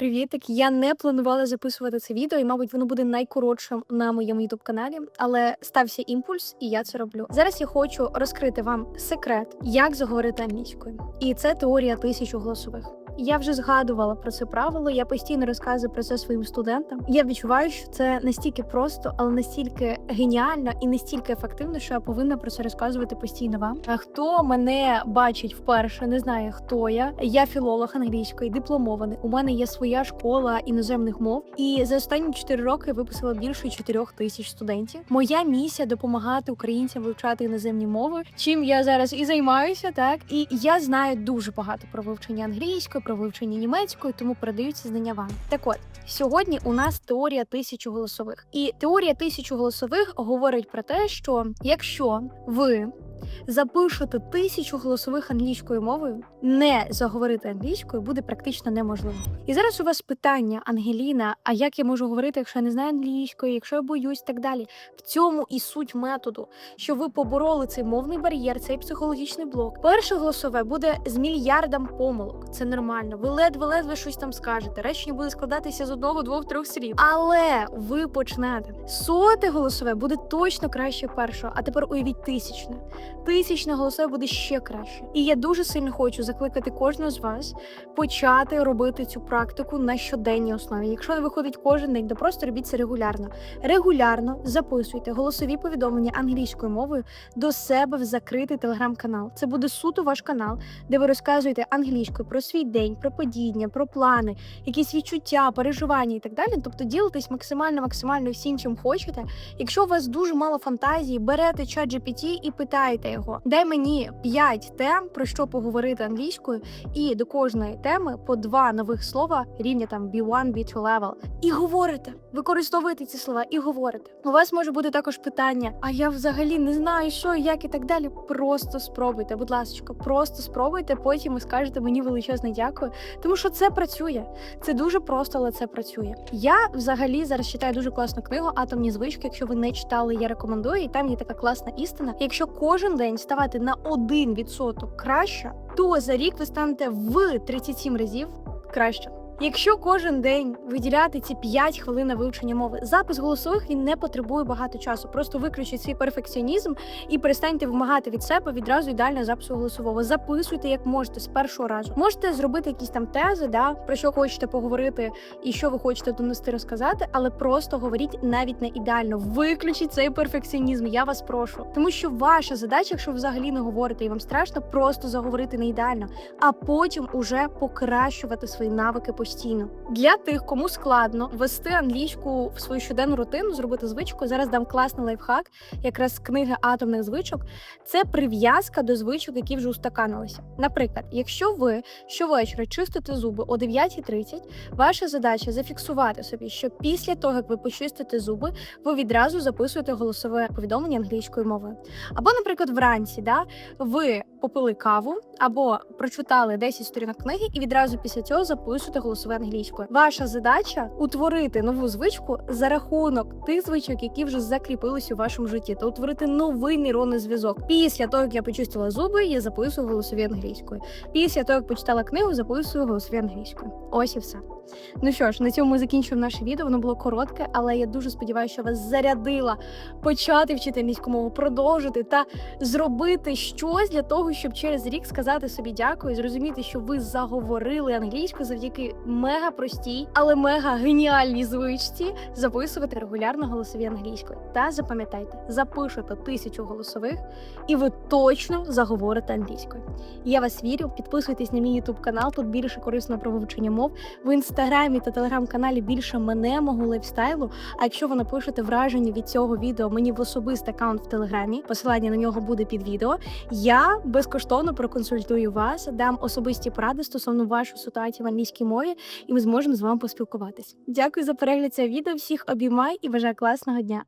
привітик. Я не планувала записувати це відео, і, мабуть, воно буде найкоротшим на моєму youtube каналі, але стався імпульс, і я це роблю. Зараз я хочу розкрити вам секрет, як заговорити англійською. І це теорія тисячу голосових. Я вже згадувала про це правило. Я постійно розказую про це своїм студентам. Я відчуваю, що це настільки просто, але настільки геніально і настільки ефективно, що я повинна про це розказувати постійно вам. А хто мене бачить вперше, не знає хто я. Я філолог англійської, дипломований. У мене є своя школа іноземних мов, і за останні 4 роки виписала більше 4 тисяч студентів. Моя місія допомагати українцям вивчати іноземні мови, чим я зараз і займаюся, так і я знаю дуже багато про вивчення англійської, про вивчення німецької, тому передаю ці знання вам. Так от сьогодні у нас теорія тисячі голосових, і теорія тисячі голосових говорить про те, що якщо ви запишете тисячу голосових англійською мовою, не заговорити англійською буде практично неможливо. І зараз у вас питання, Ангеліна, а як я можу говорити, якщо я не знаю англійської, якщо я боюсь, так далі. В цьому і суть методу, що ви побороли цей мовний бар'єр, цей психологічний блок. Перше голосове буде з мільярдом помилок. Це нормально. Ви ледве-ледве щось там скажете. Речення буде складатися з одного, двох, трьох слів. Але ви почнете. Соте голосове буде точно краще першого. А тепер уявіть тисячне. Тисячне голосове буде ще краще. І я дуже сильно хочу закликати кожного з вас почати робити цю практику на щоденній основі. Якщо не виходить кожен день, то просто робіть це регулярно. Регулярно записуйте голосові повідомлення англійською мовою до себе в закритий телеграм-канал. Це буде суто ваш канал, де ви розказуєте англійською про свій день, про подібня, про плани, якісь відчуття, переживання і так далі. Тобто ділитесь максимально, максимально всім, чим хочете. Якщо у вас дуже мало фантазії, берете чат GPT і питаєте його, дай мені 5 тем про що поговорити англійською, і до кожної теми по два нових слова рівня там B1, B2 level. І говорите, використовуєте ці слова і говорите. У вас може бути також питання: а я взагалі не знаю, що як і так далі. Просто спробуйте, будь ласка, просто спробуйте. Потім ви скажете мені величезне дякую, тому що це працює. Це дуже просто, але це працює. Я взагалі зараз читаю дуже класну книгу Атомні звички. Якщо ви не читали, я рекомендую. І там є така класна істина. Якщо кожен день ставати на 1% краще, то за рік ви станете в 37 разів краще. Якщо кожен день виділяти ці 5 хвилин на вивчення мови, запис голосових він не потребує багато часу. Просто виключіть свій перфекціонізм і перестаньте вимагати від себе відразу ідеального запису голосового. Записуйте як можете з першого разу. Можете зробити якісь там тези, да про що хочете поговорити і що ви хочете донести розказати, але просто говоріть навіть не ідеально. Виключіть цей перфекціонізм. Я вас прошу, тому що ваша задача, якщо ви взагалі не говорите і вам страшно, просто заговорити не ідеально, а потім уже покращувати свої навики постійно. Для тих, кому складно вести англійську в свою щоденну рутину, зробити звичку. Зараз дам класний лайфхак, якраз книги атомних звичок. Це прив'язка до звичок, які вже устаканилися. Наприклад, якщо ви щовечора чистите зуби о 9.30, ваша задача зафіксувати собі, що після того, як ви почистите зуби, ви відразу записуєте голосове повідомлення англійською мовою. Або, наприклад, вранці, да, ви попили каву або прочитали 10 сторінок книги, і відразу після цього записуєте голосове англійською. Ваша задача утворити нову звичку за рахунок тих звичок, які вже закріпились у вашому житті, та утворити новий нейронний зв'язок. Після того, як я почистила зуби, я записую голосові англійською. Після того, як почитала книгу, записую голосові англійською. Ось і все. Ну що ж, на цьому ми закінчуємо наше відео. Воно було коротке, але я дуже сподіваюся, що вас зарядила почати вчити англійську мову, продовжити та зробити щось для того, щоб через рік сказати собі дякую, і зрозуміти, що ви заговорили англійську завдяки мега простій, але мега геніальній звичці записувати регулярно голосові англійською. Та запам'ятайте, запишете тисячу голосових, і ви точно заговорите англійською. Я вас вірю. Підписуйтесь на мій YouTube канал. Тут більше корисного про вивчення мов в інстаграмі та телеграм-каналі більше мене, мого лайфстайлу. А якщо ви напишете враження від цього відео мені в особистий аккаунт в телеграмі, посилання на нього буде під відео. Я безкоштовно проконсультую вас, дам особисті поради стосовно вашої ситуації в англійській мові, і ми зможемо з вами поспілкуватись. Дякую за перегляд цього відео. Всіх обіймай і бажаю класного дня.